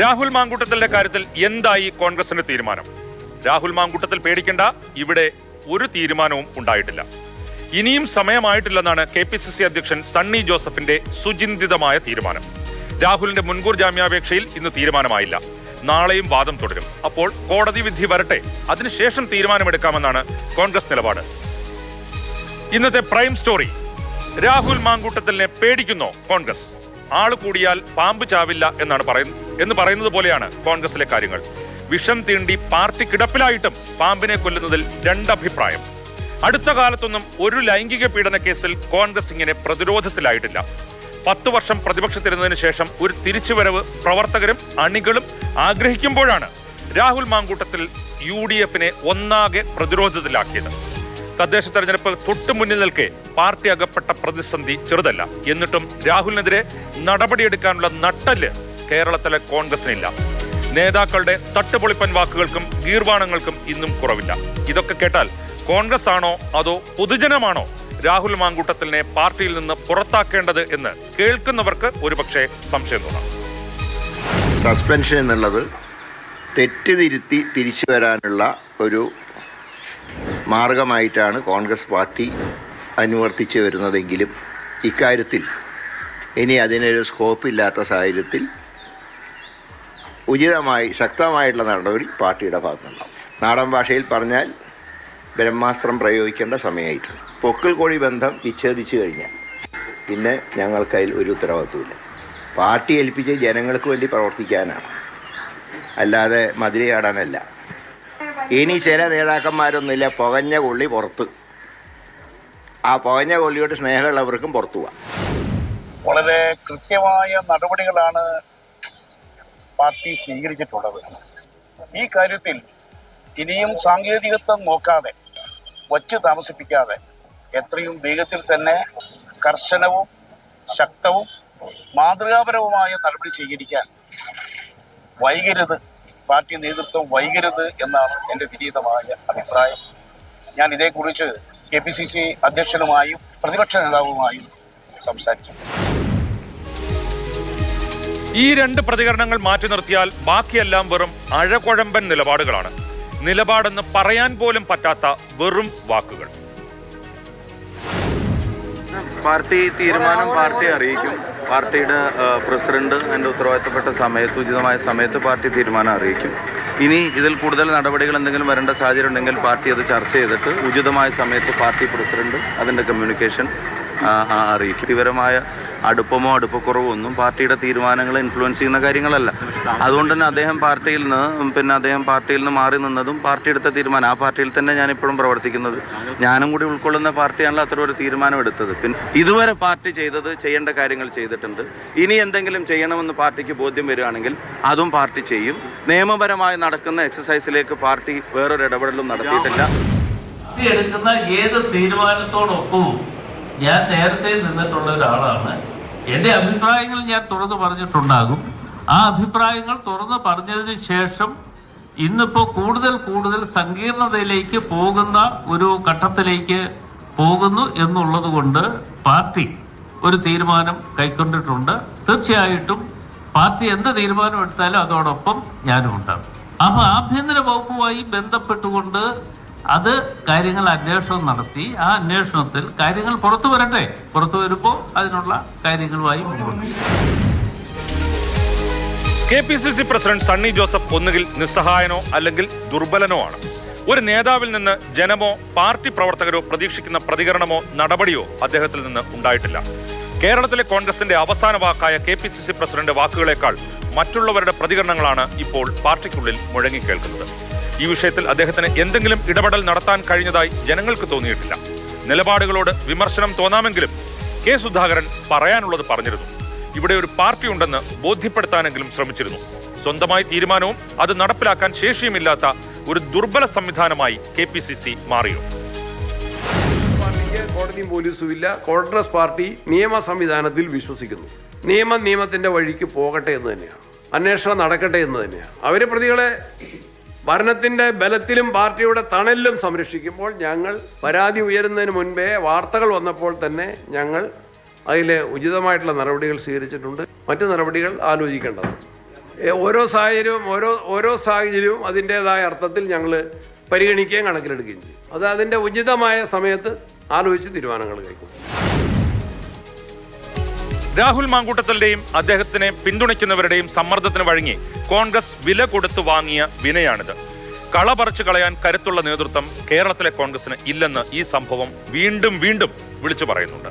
രാഹുൽ മാങ്കൂട്ടത്തിന്റെ കാര്യത്തിൽ എന്തായി കോൺഗ്രസിന്റെ തീരുമാനം? രാഹുൽ മാങ്കൂട്ടത്തിൽ പേടിക്കേണ്ട ഇവിടെ ഒരു തീരുമാനവും ഉണ്ടായിട്ടില്ല. ഇനിയും സമയമായിട്ടില്ലെന്നാണ് കെ പി സി സി അധ്യക്ഷൻ സണ്ണി ജോസഫിന്റെ സുചിന്തിതമായ തീരുമാനം. രാഹുലിന്റെ മുൻകൂർ ജാമ്യാപേക്ഷയിൽ ഇന്ന് തീരുമാനമായില്ല. നാളെയും വാദം തുടരും. അപ്പോൾ കോടതി വിധി വരട്ടെ. അതിനുശേഷം തീരുമാനമെടുക്കാമെന്നാണ് കോൺഗ്രസ് നിലപാട്. ഇന്നത്തെ പ്രൈം സ്റ്റോറി രാഹുൽ മാങ്കൂട്ടത്തിലിനെ പേടിക്കുന്നു കോൺഗ്രസ്? ആൾ കൂടിയാൽ പാമ്പ് ചാവില്ല എന്നാണ് പറയുന്നത് എന്ന് പറയുന്നത് പോലെയാണ് കോൺഗ്രസിലെ കാര്യങ്ങൾ. വിഷം തീണ്ടി പാർട്ടി കിടപ്പിലായിട്ടും പാമ്പിനെ കൊല്ലുന്നതിൽ രണ്ടഭിപ്രായം. അടുത്ത കാലത്തൊന്നും ഒരു ലൈംഗിക പീഡന കേസിൽ കോൺഗ്രസ് ഇങ്ങനെ പ്രതിരോധത്തിലായിട്ടില്ല. പത്തു വർഷം പ്രതിപക്ഷത്തിരുന്നതിന് ശേഷം ഒരു തിരിച്ചുവരവ് പ്രവർത്തകരും അണികളും ആഗ്രഹിക്കുമ്പോഴാണ് രാഹുൽ മാങ്കൂട്ടത്തിൽ യു ഡി എഫിനെ ഒന്നാകെ പ്രതിരോധത്തിലാക്കിയത്. തദ്ദേശ തെരഞ്ഞെടുപ്പ് തൊട്ടു മുന്നിൽ നിൽക്കെ പാർട്ടി അകപ്പെട്ട പ്രതിസന്ധി ചെറുതല്ല. എന്നിട്ടും രാഹുലിനെതിരെ നടപടിയെടുക്കാനുള്ള നട്ടൽ കേരളത്തിലെ കോൺഗ്രസിനില്ല. നേതാക്കളുടെ തട്ടുപൊളിപ്പൻ വാക്കുകൾക്കും ഗീർവാണങ്ങൾക്കും ഇന്നും കുറവില്ല. ഇതൊക്കെ കേട്ടാൽ കോൺഗ്രസ് ആണോ അതോ പൊതുജനമാണോ രാഹുൽ മാങ്കൂട്ടത്തിനെ പാർട്ടിയിൽ നിന്ന് പുറത്താക്കേണ്ടത് എന്ന് കേൾക്കുന്നവർക്ക് ഒരുപക്ഷെ സംശയം തോന്നാം. സസ്പെൻഷൻ എന്നുള്ളത് തെറ്റ് തിരുത്തി തിരിച്ചു വരാനുള്ള ഒരു മാർഗമായിട്ടാണ് കോൺഗ്രസ് പാർട്ടി അനുവർത്തിച്ച് വരുന്നതെങ്കിലും ഇക്കാര്യത്തിൽ ഇനി അതിനൊരു സ്കോപ്പ് ഇല്ലാത്ത സാഹചര്യത്തിൽ ഉചിതമായി ശക്തമായിട്ടുള്ള നടപടി പാർട്ടിയുടെ ഭാഗത്തുനിന്നുണ്ടാവും നാടൻ ഭാഷയിൽ പറഞ്ഞാൽ ബ്രഹ്മാസ്ത്രം പ്രയോഗിക്കേണ്ട സമയമായിട്ടുണ്ട്. പൊക്കിൾ കോഴി ബന്ധം വിച്ഛേദിച്ചു കഴിഞ്ഞാൽ പിന്നെ ഞങ്ങൾക്കതിൽ ഒരു ഉത്തരവാദിത്വമില്ല പാർട്ടി ഏൽപ്പിച്ച് ജനങ്ങൾക്ക് വേണ്ടി പ്രവർത്തിക്കാനാണ്. അല്ലാതെ മതിലയാടാനല്ല. ഇനി ചില നേതാക്കന്മാരൊന്നുമില്ല. പുകഞ്ഞ കൊള്ളി പുറത്ത്. ആ പുകഞ്ഞ കൊള്ളിയോട് സ്നേഹമുള്ളവർക്കും പുറത്തു പോവാം. വളരെ കൃത്യമായ നടപടികളാണ് പാർട്ടി സ്വീകരിച്ചിട്ടുള്ളത്. ഈ കാര്യത്തിൽ ഇനിയും സാങ്കേതികത്വം നോക്കാതെ വച്ച് താമസിപ്പിക്കാതെ എത്രയും വേഗത്തിൽ തന്നെ കർശനവും ശക്തവും മാതൃകാപരവുമായ നടപടി സ്വീകരിക്കാൻ വൈകരുത് പാർട്ടി നേതൃത്വം വൈകരുത് എന്നാണ് എന്റെ വിരീതമായ അഭിപ്രായം. ഞാൻ ഇതേക്കുറിച്ച് കെ പി സി സി അധ്യക്ഷനുമായും പ്രതിപക്ഷ നേതാവുമായും സംസാരിച്ചു ഈ രണ്ട് പ്രതികരണങ്ങൾ മാറ്റി നിർത്തിയാൽ ബാക്കിയെല്ലാം വെറും അഴകുഴമ്പൻ നിലപാടുകളാണ്. നിലപാടെന്ന് പറയാൻ പോലും പറ്റാത്ത വെറും വാക്കുകൾ. പാർട്ടി തീരുമാനം പാർട്ടി അറിയിക്കും. പാർട്ടിയുടെ പ്രസിഡന്റ് അതിന്റെ ഉത്തരവാദിത്തപ്പെട്ട സമയത്ത് ഉചിതമായ സമയത്ത് പാർട്ടി തീരുമാനം അറിയിക്കും. ഇനി ഇതിൽ കൂടുതൽ നടപടികൾ എന്തെങ്കിലും വരേണ്ട സാഹചര്യം ഉണ്ടെങ്കിൽ പാർട്ടി അത് ചർച്ച ചെയ്തിട്ട് ഉചിതമായ സമയത്ത് പാർട്ടി പ്രസിഡന്റ് അതിന്റെ കമ്മ്യൂണിക്കേഷൻ അറിയിക്കും. വ്യക്തിപരമായ അടുപ്പമോ അടുപ്പക്കുറവോ ഒന്നും പാർട്ടിയുടെ തീരുമാനങ്ങളെ ഇൻഫ്ലുവൻസ് ചെയ്യുന്ന കാര്യങ്ങളല്ല. അതുകൊണ്ട് തന്നെ അദ്ദേഹം പാർട്ടിയിൽ നിന്ന് പിന്നെ അദ്ദേഹം പാർട്ടിയിൽ നിന്ന് മാറി നിന്നതും പാർട്ടി എടുത്ത തീരുമാനം ആ പാർട്ടിയിൽ തന്നെ ഞാൻ ഇപ്പോഴും പ്രവർത്തിക്കുന്നത്. ഞാനും കൂടി ഉൾക്കൊള്ളുന്ന പാർട്ടിയാണല്ലോ അത്ര ഒരു തീരുമാനം എടുത്തത്. പിന്നെ ഇതുവരെ പാർട്ടി ചെയ്തത് ചെയ്യേണ്ട കാര്യങ്ങൾ ചെയ്തിട്ടുണ്ട്. ഇനി എന്തെങ്കിലും ചെയ്യണമെന്ന് പാർട്ടിക്ക് ബോധ്യം വരികയാണെങ്കിൽ അതും പാർട്ടി ചെയ്യും. നിയമപരമായി നടക്കുന്ന എക്സസൈസിലേക്ക് പാർട്ടി വേറൊരു ഇടപെടലും നടത്തിയിട്ടില്ല. എടുക്കുന്ന ഏത് തീരുമാനത്തോടൊപ്പവും ഞാൻ നേരത്തെ നിന്നിട്ടുള്ള ഒരാളാണ്. എന്റെ അഭിപ്രായങ്ങൾ ഞാൻ തുറന്നു പറഞ്ഞിട്ടുണ്ടാകും. ആ അഭിപ്രായങ്ങൾ തുറന്നു പറഞ്ഞതിന് ശേഷം ഇന്നിപ്പോൾ കൂടുതൽ കൂടുതൽ സങ്കീർണതയിലേക്ക് പോകുന്ന ഒരു ഘട്ടത്തിലേക്ക് പോകുന്നു എന്നുള്ളത് കൊണ്ട് പാർട്ടി ഒരു തീരുമാനം കൈക്കൊണ്ടിട്ടുണ്ട്. തീർച്ചയായിട്ടും പാർട്ടി എന്ത് തീരുമാനം എടുത്താലും അതോടൊപ്പം ഞാനും ഉണ്ടാകും. അപ്പൊ ആഭ്യന്തര വകുപ്പുമായി ബന്ധപ്പെട്ടുകൊണ്ട് അത് കാര്യങ്ങൾ അന്വേഷണം നടത്തി. ആ അന്വേഷണത്തിൽ കാര്യങ്ങൾ പുറത്തു വരട്ടെ പുറത്തു വരുമ്പോൾ അതിനുള്ള കാര്യങ്ങളുമായി മുമ്പോട്ട്. K P C C president Sunny Joseph ഒന്നുകിൽ നിസ്സഹായനോ അല്ലെങ്കിൽ ദുർബലനോ ആണ്. ഒരു നേതാവിൽ നിന്ന് ജനമോ പാർട്ടി പ്രവർത്തകരോ പ്രതീക്ഷിക്കുന്ന പ്രതികരണമോ നടപടിയോ അദ്ദേഹത്തിൽ നിന്ന് ഉണ്ടായിട്ടില്ല. കേരളത്തിലെ കോൺഗ്രസിന്റെ അവസാന വാക്കായ K P C C president വാക്കുകളേക്കാൾ മറ്റുള്ളവരുടെ പ്രതികരണങ്ങളാണ് ഇപ്പോൾ പാർട്ടിക്കുള്ളിൽ മുഴങ്ങിക്കേൾക്കുന്നത്. ഈ വിഷയത്തിൽ അദ്ദേഹത്തിന് എന്തെങ്കിലും ഇടപെടൽ നടത്താൻ കഴിഞ്ഞതായി ജനങ്ങൾക്ക് തോന്നിയിട്ടില്ല. നിലപാടുകളോട് വിമർശനം തോന്നാമെങ്കിലും കെ സുധാകരൻ പറയാനുള്ളത് പറഞ്ഞിരുന്നു. ഇവിടെ ഒരു പാർട്ടി ഉണ്ടെന്ന് ബോധ്യപ്പെടുത്താനെങ്കിലും ശ്രമിച്ചിരുന്നു. സ്വന്തമായി തീരുമാനവും അത് നടപ്പിലാക്കാൻ ശേഷിയുമില്ലാത്ത ഒരു ദുർബല സംവിധാനമായി കെ പി സി സി മാറിയോ? കോടതിയും പോലീസും ഇല്ല. കോൺഗ്രസ് പാർട്ടി നിയമ സംവിധാനത്തിൽ വിശ്വസിക്കുന്നു. നിയമം നിയമത്തിന്റെ വഴിക്ക് പോകട്ടെ എന്ന് തന്നെയാണ്. അന്വേഷണം നടക്കട്ടെ എന്ന് തന്നെയാണ്. അവർ പ്രതികളെ ഭരണത്തിന്റെ ബലത്തിലും പാർട്ടിയുടെ തണലിലും സംരക്ഷിക്കുമ്പോൾ ഞങ്ങൾ പരാതി ഉയരുന്നതിന് മുൻപേ വാർത്തകൾ വന്നപ്പോൾ തന്നെ ഞങ്ങൾ അതിൽ ഉചിതമായിട്ടുള്ള നടപടികൾ സ്വീകരിച്ചിട്ടുണ്ട്. മറ്റു നടപടികൾ ആലോചിക്കേണ്ടതാണ്. ഓരോ സാഹചര്യവും ഓരോ ഓരോ സാഹചര്യവും അതിന്റേതായ അർത്ഥത്തിൽ ഞങ്ങൾ പരിഗണിക്കുകയും കണക്കിലെടുക്കുകയും ചെയ്യും. അത് അതിന്റെ ഉചിതമായ സമയത്ത് ആലോചിച്ച് തീരുമാനങ്ങൾ കൈക്കൊള്ളും. രാഹുൽ മാങ്കൂട്ടത്തലിന്റെയും അദ്ദേഹത്തിനെ പിന്തുണയ്ക്കുന്നവരുടെയും സമ്മർദ്ദത്തിന് വഴങ്ങി കോൺഗ്രസ് വില കൊടുത്തു വാങ്ങിയ വിനയാണിത്. കള പറിച്ചു കളയാൻ കരുത്തുള്ള നേതൃത്വം കേരളത്തിലെ കോൺഗ്രസിന് ഇല്ലെന്ന് ഈ സംഭവം വീണ്ടും വീണ്ടും വിളിച്ചു പറയുന്നുണ്ട്.